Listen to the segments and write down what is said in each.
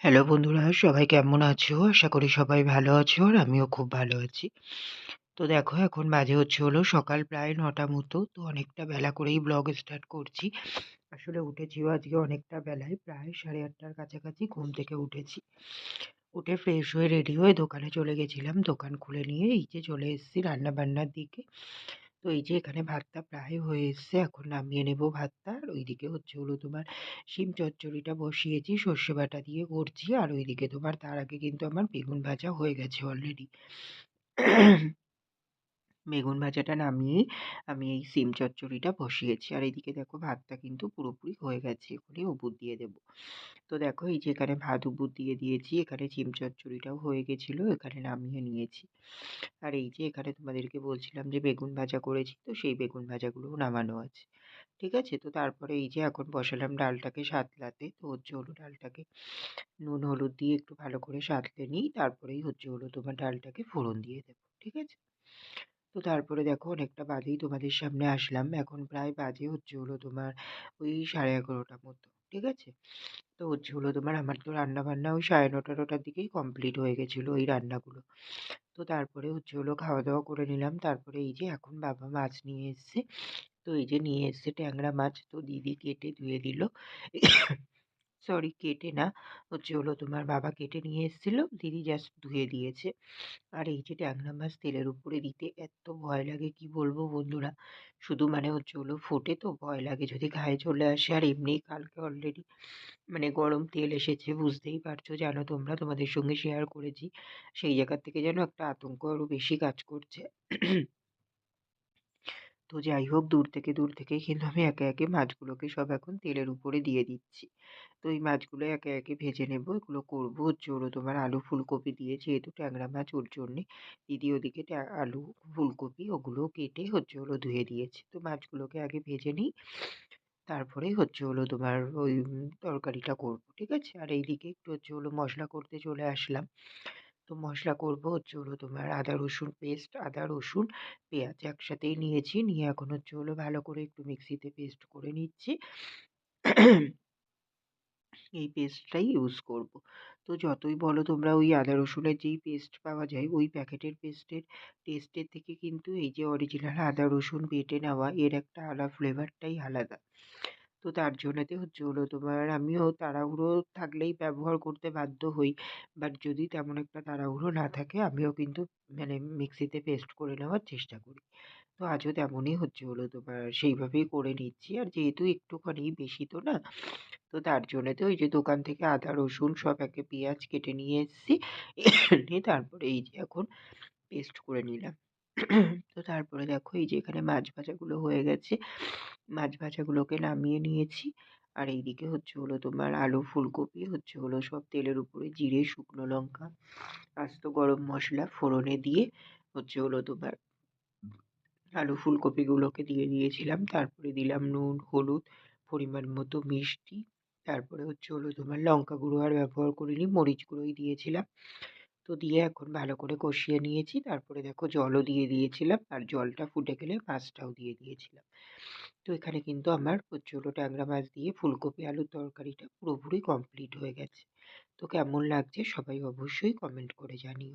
Hello বন্ধুরা, সবাই কেমন আছো? আশা করি সবাই ভালো আছো আর আমিও খুব ভালো আছি। তো দেখো এখন বাজে হচ্ছে হলো সকাল প্রায় নটা মতো। তো অনেকটা বেলা করেই ব্লগ স্টার্ট করছি। আসলে উঠেছিও আজকে অনেকটা বেলায় প্রায় ৮:৩০টার কাছাকাছি ঘুম থেকে উঠেছি। উঠে ফ্রেশ হয়ে রেডি হয়ে দোকানে চলে গেছিলাম। দোকান খুলে নিয়ে এই যে চলে এসেছি রান্নাবান্নার দিকে। তো এই যে এখানে ভাতটা প্রায় হয়ে এসছে। এখন নামিয়ে নেব ভাতটা। আর ওইদিকে হচ্ছে হলো তোমার শিম চচ্চড়িটা বসিয়েছি, সর্ষে বাটা দিয়ে করছি। আর ওইদিকে তোমার তার আগে কিন্তু আমার বেগুন ভাজা হয়ে গেছে অলরেডি। বেগুন ভাজাটা নামিয়েই আমি এই সিম চচ্চড়িটা বসিয়েছি। আর এদিকে দেখো ভাতটা কিন্তু পুরোপুরি হয়ে গেছে। এখনই উবুর দিয়ে দেব। তো দেখো এই যে এখানে ভাত উবুর দিয়ে দিয়েছি। এখানে সিম চচ্চড়িটাও হয়ে গেছিল। এখানে নামিয়ে নিয়েছি। আর এই যে এখানে তোমাদেরকে বলছিলাম যে বেগুন ভাজা করেছি তো সেই বেগুন ভাজাগুলোও নামানো আছে ঠিক আছে তো তারপরে এই যে এখন বসালাম ডালটাকে সাতলাতে, তো হচ্ছে হলো ডালটাকে নুন, হলুদ দিয়ে একটু ভালো করে সাতলে নিই, তারপরেই হচ্ছে হলো তোমার ডালটাকে ফোড়ন দিয়ে দেবো ঠিক আছে তো তারপরে দেখো অনেকটা বাদেই তোমাদের সামনে আসলাম। এখন প্রায় বাজে, হচ্ছে হলো তোমার ওই সাড়ে এগারোটার মতো, ঠিক আছে? তো হচ্ছে হলো তোমার আমার তো রান্না বান্না ওই সাড়ে নটা, নটার দিকেই কমপ্লিট হয়ে গেছিল ওই রান্নাগুলো। তো তারপরে হচ্ছে হলো খাওয়া দাওয়া করে নিলাম। তারপরে এই যে এখন বাবা মাছ নিয়ে এসছে। তো এই যে নিয়ে এসছে ট্যাংরা মাছ, তো দিদি কেটে ধুয়ে দিল। সরি, কেটে না। হচ্ছে হলো তোমার বাবা কেটে নিয়ে এসেছিল, দিদি জাস্ট ধুয়ে দিয়েছে। আর এই যে ট্যাংরা মাছ তেলের উপরে দিতে এত ভয় লাগে, কি বলব বন্ধুরা? শুধু মানে হচ্ছে হলো ফোটে তো, ভয় লাগে যদি গায়ে চলে আসে। আর এমনি কালকে অলরেডি মানে গরম তেল এসেছে, বুঝতেই পারছ, জানো তোমরা, তোমাদের সঙ্গে শেয়ার করেছি। সেই জায়গার থেকে যেন একটা আতঙ্ক আরও বেশি কাজ করছে। তো যাই হোক, দূর থেকে, দূর থেকেই কিন্তু আমি একে একে মাছগুলোকে সব এখন তেলের উপরে দিয়ে দিচ্ছি। তো এই মাছগুলো একে একে ভেজে নেব, এগুলো করব। ওরও তোমার আলু ফুলকপি দিয়ে, যেহেতু ট্যাংরা মাছ ওর জন্যে, দিদি ওদিকে আলু, ফুলকপি ওগুলো কেটে হচ্ছে হলো ধুয়ে দিয়েছে। তো মাছগুলোকে আগে ভেজে নিই তারপরেই হচ্ছে হলো তোমার ওই তরকারিটা করব, ঠিক আছে? আর এইদিকে একটু হচ্ছে হলো মশলা করতে চলে আসলাম। তো মশলা করব হচ্ছে হলো তোমার আদা, রসুন পেস্ট আদা, রসুন, পেঁয়াজ একসাথেই নিয়েছি। নিয়ে এখন হচ্ছে হলো ভালো করে একটু মিক্সিতে পেস্ট করে নিচ্ছি। এই পেস্টটাই ইউজ করব। তো যতই বলো তোমরা ওই আদা, রসুনের যেই পেস্ট পাওয়া যায়, ওই প্যাকেটের পেস্টের টেস্টের থেকে কিন্তু এই যে অরিজিনাল আদা, রসুন বেটে নেওয়া, এর একটা আলাদা ফ্লেভারটাই আলাদা। তো তার জন্যতে হচ্ছে হলো তোমার আমিও তাড়াহুড়ো থাকলেই ব্যবহার করতে বাধ্য হই। বাট যদি তেমন একটা তাড়াহুড়ো না থাকে, আমিও কিন্তু মানে মিক্সিতে পেস্ট করে নেওয়ার চেষ্টা করি। তো আজও তেমনই হচ্ছে হলো তোমার সেইভাবেই করে নিচ্ছি। আর যেহেতু একটুখানি বেশি তো না, তো তার জন্যে জন্যতে ওই যে দোকান থেকে আদা, রসুন সব একে পেঁয়াজ কেটে নিয়ে এসেছি। নিয়ে তারপরে এই যে এখন পেস্ট করে নিলাম। তো তারপরে দেখো এই যে এখানে মাছ ভাজাগুলো হয়ে গেছে। মাছ ভাজাগুলোকে নামিয়ে নিয়েছি। আর এইদিকে হচ্ছে হলো তোমার আলু ফুলকপি, হচ্ছে হলো সব তেলের উপরে জিরে, শুকনো লঙ্কা, আস্ত গরম মশলা, ফোড়নে দিয়ে হচ্ছে হলো তোমার আলু ফুলকপিগুলোকে দিয়ে দিয়েছিলাম। তারপরে দিলাম নুন, হলুদ, পরিমাণ মতো মিষ্টি। তারপরে হচ্ছে হলো তোমার লঙ্কা গুঁড়ো আর ব্যবহার করিনি, মরিচ গুঁড়োই দিয়েছিলাম। তো দিয়ে এখন ভালো করে কষিয়ে নিয়েছি। তারপরে দেখো জলও দিয়ে দিয়েছিলাম। আর জলটা ফুটে গেলে মাছটাও দিয়ে দিয়েছিলাম। তো এখানে কিন্তু আমার হলো ট্যাংরা মাছ দিয়ে ফুলকপি আলুর তরকারিটা পুরোপুরি কমপ্লিট হয়ে গেছে। তো কেমন লাগছে সবাই অবশ্যই কমেন্ট করে জানিও।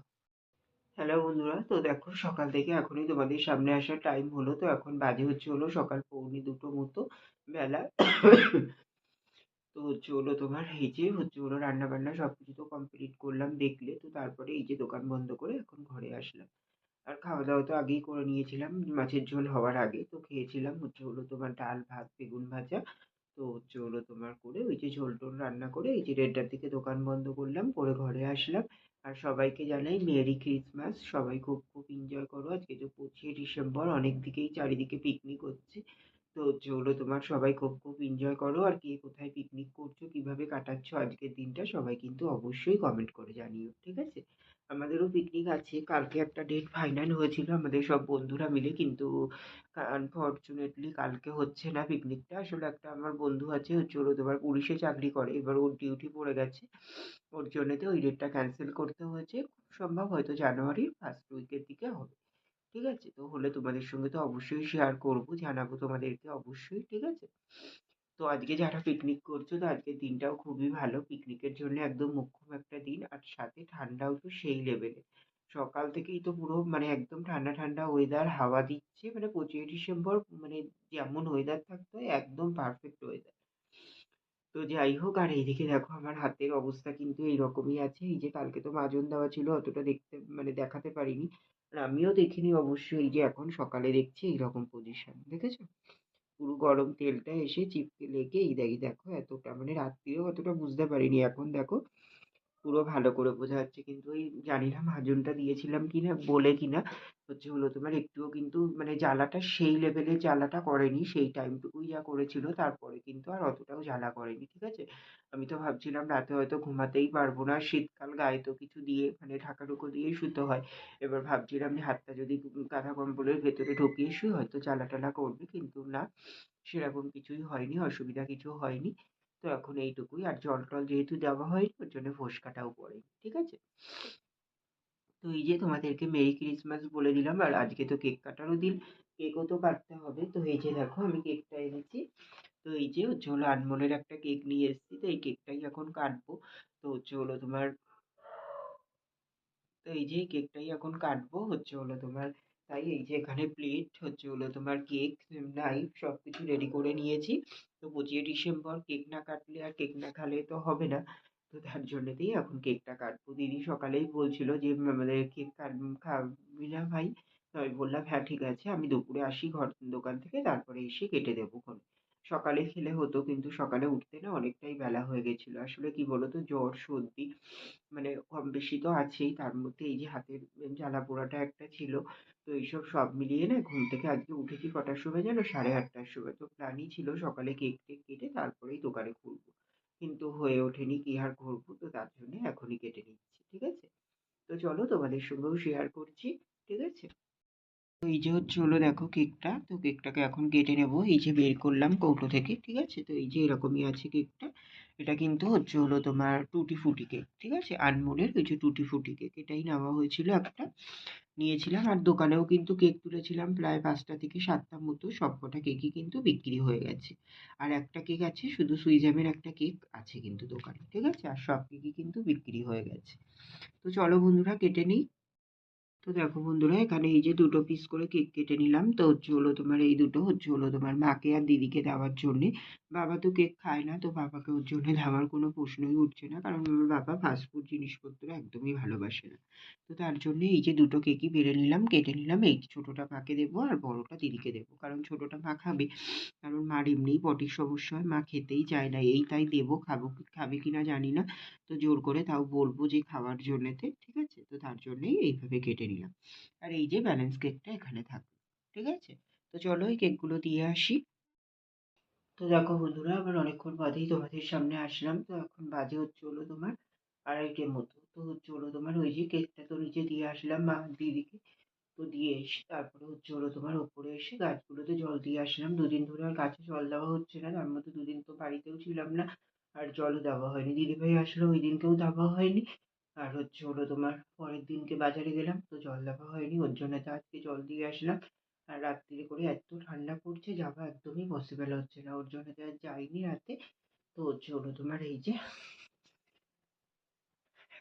হ্যালো বন্ধুরা, তো দেখো সকাল থেকে এখনই তোমাদের সামনে আসার টাইম হলো। তো এখন বাজে হচ্ছে হলো সকাল পৌনে দুটো মতো বেলা। তো হচ্ছে হলো তোমার এই যে হচ্ছে হলো রান্না বান্না সব কিছু তো কমপ্লিট করলাম দেখলে, তো তারপরে এই যে দোকান বন্ধ করে এখন ঘরে আসলাম। আর খাওয়া দাওয়া তো আগেই করে নিয়েছিলাম, মাছের ঝোল হওয়ার আগে, তো খেয়েছিলাম হচ্ছে হলো তোমার ডাল, ভাত, বেগুন ভাজা। তো হচ্ছে হলো তোমার করে ওই যে ঝোল টোল রান্না করে এই যে দেড়টার দিকে দোকান বন্ধ করলাম, করে ঘরে আসলাম। আর সবাইকে জানাই মেরি ক্রিসমাস, সবাই খুব খুব এনজয় করো। আজকে তো পঁচিশে ডিসেম্বর, অনেক দিকেই চারিদিকে পিকনিক হচ্ছে। তো হলো তোমার সবাই খুব খুব এনজয় করো আর কে কোথায় পিকনিক করছ, কীভাবে কাটাচ্ছ আজকের দিনটা সবাই কিন্তু অবশ্যই কমেন্ট করে জানিও, ঠিক আছে? আমাদেরও পিকনিক আছে, কালকে একটা ডেট ফাইনাল হয়েছিল, আমাদের সব বন্ধুরা মিলে কিন্তু আনফর্চুনেটলি কালকে হচ্ছে না পিকনিকটা আসলে একটা আমার বন্ধু আছে ওর তোমার পুলিশে চাকরি করে, এবার ওর ডিউটি পড়ে গেছে, ওর জন্যতে ওই ডেটটা ক্যান্সেল করতে হয়েছে, খুব সম্ভব হয়তো জানুয়ারির ফার্স্ট উইকের দিকে হবে। ঠিক আছে? তো হলে তোমাদের সঙ্গে তো অবশ্যই শেয়ার করব, জানাব তোমাদেরকে অবশ্যই, ঠিক আছে? তো আজকে যারা পিকনিক করছ, তো আজকের দিনটাও খুবই ভালো। পিকনিকের জন্য একদম মোক্ষম একটা দিন আর সাথে ঠান্ডাও তো সেই লেভেলের সকাল থেকেই তো পুরো মানে একদম ঠান্ডা ঠান্ডা ওয়েদার হাওয়া দিচ্ছে। মানে পঁচিশে ডিসেম্বর মানে যেমন ওয়েদার থাকতে, একদম পারফেক্ট ওয়েদার তো যাই হোক, আর এইদিকে দেখো আমার হাতের অবস্থা কিন্তু এইরকমই আছে। এই যে কালকে তো মাজন দেওয়া ছিল, অতটা দেখতে মানে দেখাতে পারিনি। আর আমিও দেখিনি অবশ্যই যে এখন সকালে দেখছি এইরকম পজিশন দেখেছ? পুরো গরম তেলটা এসে চিপকে লেগে এই দেখি দেখো এতটা মানে রাত্রিও অতটা বুঝতে পারিনি। এখন দেখো পুরো ভালো করে বোঝা যাচ্ছে। কিন্তু ওই জানি না মাজনটা দিয়েছিলাম কি না বলে কি না হচ্ছে হলো তোমার একটুও কিন্তু মানে জ্বালাটা সেই লেভেলের জ্বালাটা করেনি, সেই টাইমটুকুই যা করেছিল, তারপরে কিন্তু আর অতটাও জ্বালা করেনি, ঠিক আছে? আমি তো ভাবছিলাম রাতে হয়তো ঘুমাতেই পারব না, শীতকাল গায়ে তো কিছু দিয়ে মানে ঢাকা ঢুকো দিয়েই শুতে হয়। এবার ভাবছিলাম যে হাতটা যদি কাঁথা কম্বলের ভেতরে ঢুকিয়ে শুই, হয়তো জ্বালা টালা করবে, কিন্তু না, সেরকম কিছুই হয়নি, অসুবিধা কিছু হয়নি। তো এখন এইটুকুই। আর জল টল যেহেতু দেওয়া হয়নি, ওর জন্য ফোসকাটাও পড়েনি, ঠিক আছে? তো এই যে তোমাদেরকে মেরি ক্রিসমাস বলে দিলাম, আর আজকে তো কেক কাটারও দিন, কেকও তো কাটতে হবে। তো এই যে দেখো, আমি কেকটা এনেছি। তো এই যে হচ্ছে হলো আনমোলের একটা কেক নিয়ে এসেছি, তো এই কেকটাই এখন কাটবো। তো হচ্ছে হলো তোমার, তো এই যে কেকটাই এখন কাটবো। হচ্ছে হলো তোমার তাই এই যে এখানে প্লেট হচ্ছে, হলো তোমার কেক নাইফ সব কিছু রেডি করে নিয়েছি। তো পঁচিশে ডিসেম্বর কেক না কাটলে আর কেক না খালে তো হবে না। তো তার জন্যতেই এখন কেকটা কাটবো। দিদি সকালেই বলছিল যে আমাদের কেক খাবি না ভাই? তো আমি বললাম হ্যাঁ ঠিক আছে। আমি দুপুরে আসি ঘর, দোকান থেকে, তারপরে এসে কেটে দেবো ক্ষণ সকালে খেলে হতো কিন্তু সকালে উঠতে না অনেকটাই বেলা হয়ে গেছিল। আসলে কি বলতো? জ্বর, সর্দি মানে কম বেশি তো আছেই। তার মধ্যে এই যে হাতের জ্বালা পোড়াটা একটা ছিল। তো এইসব সব মিলিয়ে না ঘুম থেকে আজকে উঠেছি কটার সময় জানো? সাড়ে আটটার সময়। তো প্ল্যানই ছিল সকালে কেক টেক কেটে তারপরেই দোকানে ঘুরবো। কিন্তু হয়ে ওঠেনি কি আর করব তো তার জন্য এখনই কেটে নিচ্ছি, ঠিক আছে? তো চলো তোমাদের সঙ্গেও শেয়ার করছি, ঠিক আছে? তো এই যে হচ্ছে হলো দেখো কেকটা, তো কেকটাকে এখন কেটে নেব। এই যে বের করলাম কৌটো থেকে, ঠিক আছে? তো এই যে এরকমই আছে কেকটা। এটা কিন্তু হচ্ছে হলো তোমার টুটি ফুটি কেক, ঠিক আছে? আনমোলের ওই যে টুটি ফুটি কেক, এটাই নেওয়া হয়েছিল একটা। নিয়েছিলাম আর দোকানেও কিন্তু কেক তুলেছিলাম, প্রায় পাঁচটা থেকে সাতটা মতো সব কটা কেকই কিন্তু বিক্রি হয়ে গেছে। আর একটা কেক আছে, শুধু সুইজামের একটা কেক আছে কিন্তু দোকানে, ঠিক আছে? আর সব কেকই কিন্তু বিক্রি হয়ে গেছে। তো চলো বন্ধুরা, কেটে নিই। তো দেখো বন্ধুরা, এখানে এই যে দুটো পিস করে কেক কেটে নিলাম। তো হচ্ছে হলো তোমার এই দুটো, হচ্ছে হলো তোমার মাকে আর দিদিকে দেওয়ার জন্যে। বাবা তো কেক খায় না, তো বাবাকে ওর জন্য দেওয়ার কোনো প্রশ্নই উঠছে না। কারণ আমার বাবা ফাস্টফুড জিনিসপত্র একদমই ভালোবাসে না। তো তার জন্যে এই যে দুটো কেকই বেড়ে নিলাম, কেটে নিলাম। এই ছোটোটা মাকে দেবো আর বড়োটা দিদিকে দেবো। কারণ ছোটোটা মা খাবে, কারণ মার এমনিই পটির সমস্যা হয়, মা খেতেই চায় না। এই তাই দেবো, খাব কি, খাবে কি না জানি না। তো জোর করে তাও বলব যে খাওয়ার জন্যেতে, ঠিক আছে? তো তার জন্যেই এইভাবে কেটে নিলাম। আর এই যে ব্যালেন্স কেকটা এখানে থাকবে ঠিক আছে? তো চলো এই কেকগুলো দিয়ে আসি। তো দেখো বন্ধুরা আবার অনেকক্ষণ বাদেই তোমাদের সামনে আসলাম। তো এখন বাজে হচ্ছে হলো তোমার আড়াইটের মতো। তো হচ্ছে হলো তোমার ওই যে কেকটা তো নিচে দিয়ে আসলাম মা দিদিকে। তো দিয়ে এসে তারপরে হচ্ছে হলো তোমার ওপরে এসে গাছগুলোতে জল দিয়ে আসলাম। দুদিন ধরে আর গাছে জল দেওয়া হচ্ছে না, তার মধ্যে দুদিন তো বাড়িতেও ছিলাম না। আর জলও দেওয়া হয়নি। দিদিভাই আসলো ওই দিনকেও দেওয়া হয়নি। আর হচ্ছে হলো তোমার পরের দিনকে বাজারে গেলাম, তো জল দেওয়া হয়নি, ওর জন্য তো আজকে জল দিয়ে আসলাম। আর রাত্রিরে করে এত ঠান্ডা পড়ছে, যাওয়া একদমই পসিবল হচ্ছে না, ওর জন্য তো আর যাইনি রাতে। তো হচ্ছে হলো তোমার এই যে,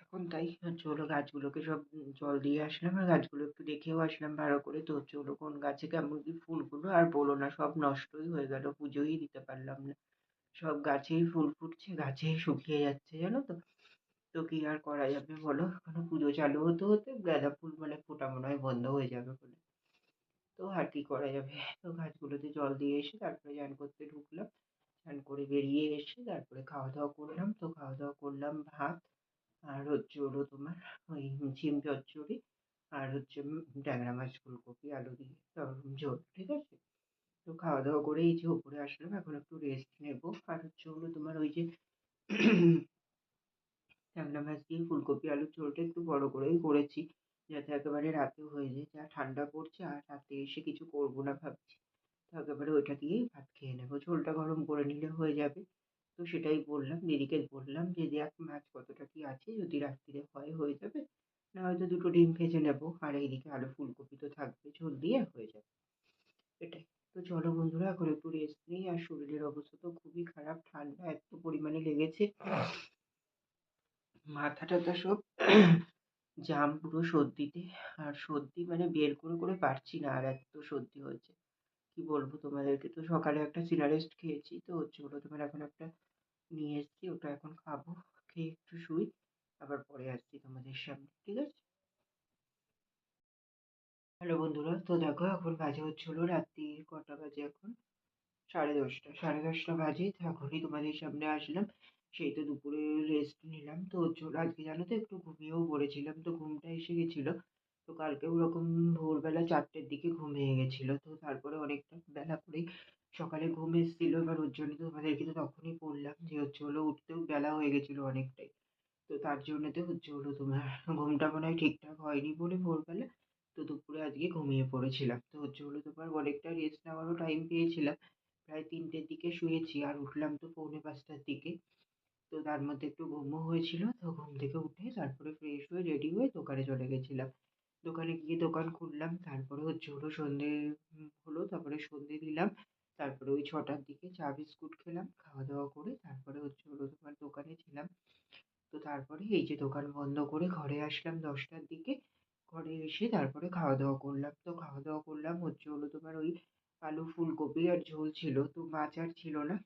এখন তাই হচ্ছে হলো গাছগুলোকে সব জল দিয়ে আসলাম, আর গাছগুলো একটু দেখেও আসলাম ভালো করে। তো হচ্ছে হলো কোন গাছে কেমন কি ফুলগুলো, আর বলো না, সব নষ্টই হয়ে গেল, পুজোই দিতে পারলাম না। সব গাছেই ফুল ফুটছে, গাছেই শুকিয়ে যাচ্ছে, জানো তো? তো কি আর করা যাবে বলো? এখনও পুজো চালু হতে হতে গাঁদা ফুল মানে ফোটা মনে হয় বন্ধ হয়ে যাবে বলে। তো আর কি করা যাবে? তো গাছগুলোতে জল দিয়ে এসে তারপরে চান করতে ঢুকলাম। চান করে বেরিয়ে এসে তারপরে খাওয়া দাওয়া করলাম। তো খাওয়া দাওয়া করলাম ভাত আর হচ্ছে হলো তোমার ওই ঝিম চচ্চড়ি আর হচ্ছে ট্যাংরা মাছ ফুলকপি, আলু দিয়ে ঝোল, ঠিক আছে? তো খাওয়া দাওয়া করে এই যে উপরে আসলাম। এখন একটু রেস্ট নেব। আর হচ্ছে হলো তোমার ওই যে ট্যাংরা মাছ দিয়ে ফুলকপি, আলুর ঝোলটা একটু বড় করেই করেছি যাতে একেবারে রাতেও হয়ে যায়। যা ঠান্ডা পড়ছে আর রাতে এসে কিছু করব না ভাবছি। তো একেবারে ওইটা দিয়েই ভাত খেয়ে নেব। ঝোলটা গরম করে নিলে হয়ে যাবে। তো সেটাই বললাম, দিদিকে বললাম যে দেখ মাছ কতটা কি আছে, যদি রাত্রিরে হয় হয়ে যাবে, না হয়তো দুটো ডিম ভেজে নেব। আর এইদিকে আলু ফুলকপি তো থাকবে, ঝোল দিয়ে হয়ে যাবে। এটাই। তো চলো বন্ধুরা, এখন একটু রেস্ট নিই। আর শরীরের অবস্থা তো খুবই খারাপ, ঠান্ডা এত পরিমাণে লেগেছে। মাথাটা তো সব জাম পুরো সর্দিতে। আর সর্দি মানে বের করে করে পারছি না, আর এত সর্দি হয়েছে। কি বলব তোমাদেরকে? তো সকালে একটা সিনারেস্ট খেয়েছি, তো হচ্ছে হলো তোমার এখন একটা নিয়ে এসেছি, ওটা এখন খাব, খেয়ে একটু শুই, আবার পরে আসছি তোমাদের সামনে, ঠিক আছে? হ্যালো বন্ধুরা, তো দেখো এখন বাজে হচ্ছে হলো রাত্রি কটা বাজে এখন? সাড়ে দশটা সাড়ে দশটা বাজে এখনই তোমাদের সামনে আসলাম। সেই তো দুপুরে রেস্ট নিলাম। তো আজকে জানো তো একটু ঘুমিয়েও পড়েছিলাম, তো ঘুমটা এসে গেছিল। তো কালকে ওরকম ভোরবেলা চারটের দিকে ঘুম ভেঙে গেছিল। তো তারপরে অনেকটা বেলা করেই সকালে ঘুম এসেছিল। এবার ওর জন্য তো তোমাদেরকে তো তখনই বললাম যে হচ্ছে হলো উঠতেও বেলা হয়ে গেছিল অনেকটাই। তো তার জন্যতে হচ্ছে হলো তোমার ঘুমটা মনে হয় ঠিকঠাক হয়নি বলে ভোরবেলা তো দুপুরে আজকে ঘুমিয়ে পড়েছিলাম। তো হচ্ছে হলো তোমার অনেকটা রেস্ট নেওয়ারও টাইম পেয়েছিলাম। প্রায় তিনটের দিকে শুয়েছি আর উঠলাম তো পৌনে পাঁচটার দিকে। তো তার মধ্যে একটু ঘুমও হয়েছিল, তো ঘুম থেকে উঠে তারপরে ফ্রেশ হয়ে রেডি হয়ে দোকানে চলে গেছিলাম। দোকানে গিয়ে দোকান খুললাম, তারপরে হচ্ছে হলো সন্ধে হলো, তারপরে সন্ধে দিলাম, তারপরে ওই ছটার দিকে চা বিস্কুট খেলাম, খাওয়া দাওয়া করে তারপরে হচ্ছে হলো তোমার দোকানে ছিলাম। তো তারপরে এই যে দোকান বন্ধ করে ঘরে আসলাম দশটার দিকে, ঘরে এসে তারপরে খাওয়া দাওয়া করলাম। তো খাওয়া দাওয়া করলাম হচ্ছে হলো তোমার ওই আলু ফুলকপি আর ঝোল ছিল, তো মাছ আর ছিল না।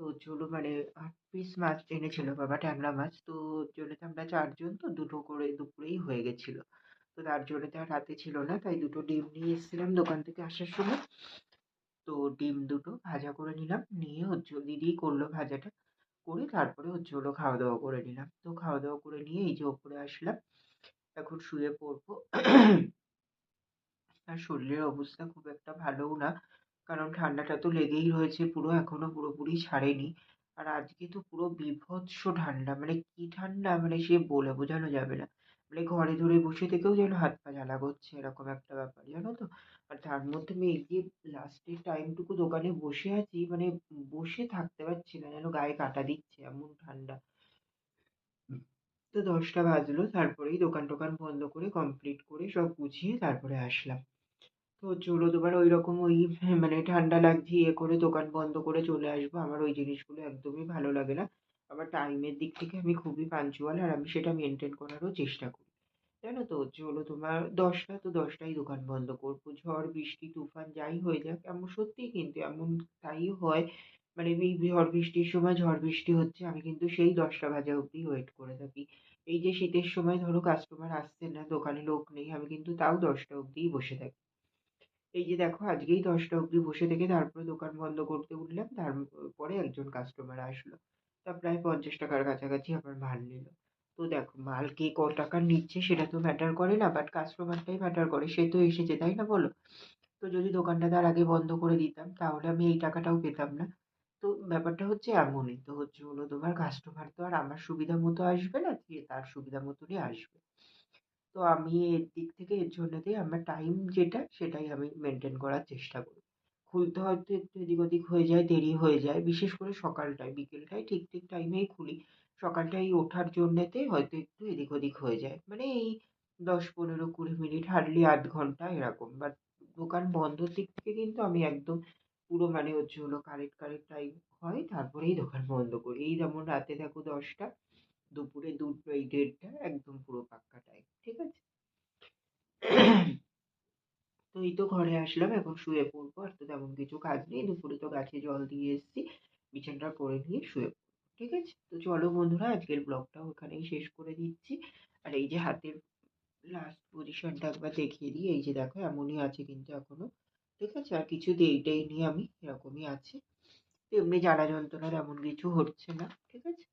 তো ওর জন্য মানে আট পিস মাছ এনেছিল বাবা ট্যাংরা মাছ। তো ওর জন্য তো আমরা চারজন তো দুটো করে দুপুরেই হয়ে গেছিল। তো তার জন্য তো আর রাতে ছিল না তাই দুটো ডিম নিয়ে এসেছিলাম দোকান থেকে আসার সময়। তো ডিম দুটো ভাজা করে নিলাম নিয়ে ওর হচ্ছে দিদিই করল ভাজাটা। করে তারপরে হচ্ছে হলো খাওয়া দাওয়া করে নিলাম। তো খাওয়া দাওয়া করে নিয়ে এই যে ওপরে আসলাম। এখন শুয়ে পড়ব। আর শরীরের অবস্থা খুব একটা ভালোও না। কারণ ঠান্ডাটা তো লেগেই রয়েছে পুরো এখনও পুরোপুরি ছাড়েনি। আর আজকে তো পুরো বীভৎস ঠান্ডা মানে কী ঠান্ডা? মানে সে বলে বোঝানো যাবে না। মানে ঘরে ধরে বসে থেকেও যেন হাত পা জ্বালা করছে, এরকম একটা ব্যাপার, জানো তো? আর তার মধ্যে আমি এই যে লাস্টের টাইমটুকু দোকানে বসে আছি মানে বসে থাকতে পারছি না, যেন গায়ে কাটা দিচ্ছে এমন ঠান্ডা। তো দশটা বাজলো, তারপরেই দোকান টোকান বন্ধ করে কমপ্লিট করে সব গুছিয়ে তারপরে আসলাম। চলো তোমার ওই রকম ওই মানে ঠান্ডা লাগছে ইয়ে করে দোকান বন্ধ করে চলে আসব। আমার ওই জিনিসগুলো একদমই ভালো লাগে না। আমার টাইমের দিক থেকে আমি খুবই পাঞ্চুয়াল আর আমি সেটা মেনটেন করারও চেষ্টা করি। জানো তো হচ্ছে হলো তোমার দশটা, তো দশটাই দোকান বন্ধ করব। ঝড়, বৃষ্টি, তুফান যাই হয়ে যাক, এমন সত্যিই কিন্তু এমন তাই হয় মানে এই ঝড় বৃষ্টির সময় ঝড় বৃষ্টি হচ্ছে, আমি কিন্তু সেই দশটা বাজা অবধি ওয়েট করে থাকি। এই যে শীতের সময় ধরো কাস্টমার আসছে না, দোকানে লোক নেই, আমি কিন্তু তাও দশটা অবধিই বসে থাকি। এই যে দেখো, আজকেই দশটা অবধি বসে থেকে তারপরে দোকান বন্ধ করতে উঠলাম তারপরে একজন কাস্টমার আসলো। তা প্রায় পঞ্চাশ টাকার কাছাকাছি আমার মাল নিল। তো দেখো, মাল কে ক টাকার নিচ্ছে সেটা তো ম্যাটার করে না বাট কাস্টমারটাই ম্যাটার করে। সে তো এসেছে, তাই না বলো? তো যদি দোকানটা তার আগে বন্ধ করে দিতাম, তাহলে আমি এই টাকাটাও পেতাম না। তো ব্যাপারটা হচ্ছে এমনই, তো হচ্ছে হলো তোমার কাস্টমার তো আর আমার সুবিধা মতো আসবে না সে তার সুবিধা মতনই আসবে। তো আমি এর দিক থেকে এর জন্যতেই আমার টাইম যেটা, সেটাই আমি মেনটেন করার চেষ্টা করি। খুলতে হয়তো একটু এদিক ওদিক হয়ে যায়, দেরি হয়ে যায়। বিশেষ করে সকালটায়, বিকেলটায় ঠিক ঠিক টাইমেই খুলি। সকালটায় ওঠার জন্যেতে হয়তো একটু এদিক ওদিক হয়ে যায়। মানে এই দশ পনেরো কুড়ি মিনিট হার্ডলি আধ ঘণ্টা এরকম। বাট দোকান বন্ধর দিক থেকে কিন্তু আমি একদম পুরো মানে হচ্ছে হলো কারেক্ট কারেক্ট টাইম হয়, তারপরেই দোকান বন্ধ করি। এই যেমন রাতে দেখো দশটা দুপুরে দুটো এই দেড়টা একদম পুরো পাক্কা টাইম ঠিক আছে? তো এই তো ঘরে আসলাম, এখন শুয়ে পড়ব, আর তো তেমন কিছু কাজ নেই। দুপুরে তো গাছে জল দিয়ে এসেছি, বিছানাটা করে নিয়ে শুয়ে পড়ব, ঠিক আছে? তো চলো বন্ধুরা, আজকের ব্লগটাও ওখানেই শেষ করে দিচ্ছি। আর এই যে হাতের লাস্ট পজিশনটা একবার দেখিয়ে দিই, এই যে দেখো এমনই আছে কিন্তু এখনও, ঠিক আছে? আর কিছু দেই টেইনি আমি, এরকমই আছে। এমনি জ্বালা যন্ত্রণার এমন কিছু হচ্ছে না, ঠিক আছে?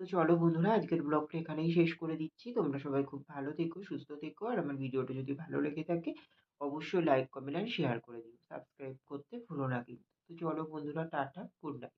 তো চলো বন্ধুরা, আজকের ব্লগটা এখানেই শেষ করে দিচ্ছি। তোমরা সবাই খুব ভালো থেকো, সুস্থ থেকো, আর আমার ভিডিওটা যদি ভালো লেগে থাকে, অবশ্যই লাইক কমেন্ট আর শেয়ার করে দিও। সাবস্ক্রাইব করতে ভুলো না কিন্তু। তো চলো বন্ধুরা, টাটা গুড নাইট